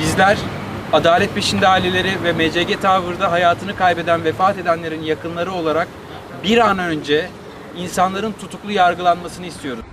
Bizler adalet peşinde aileleri ve MCG tavırda hayatını kaybeden, vefat edenlerin yakınları olarak bir an önce insanların tutuklu yargılanmasını istiyoruz.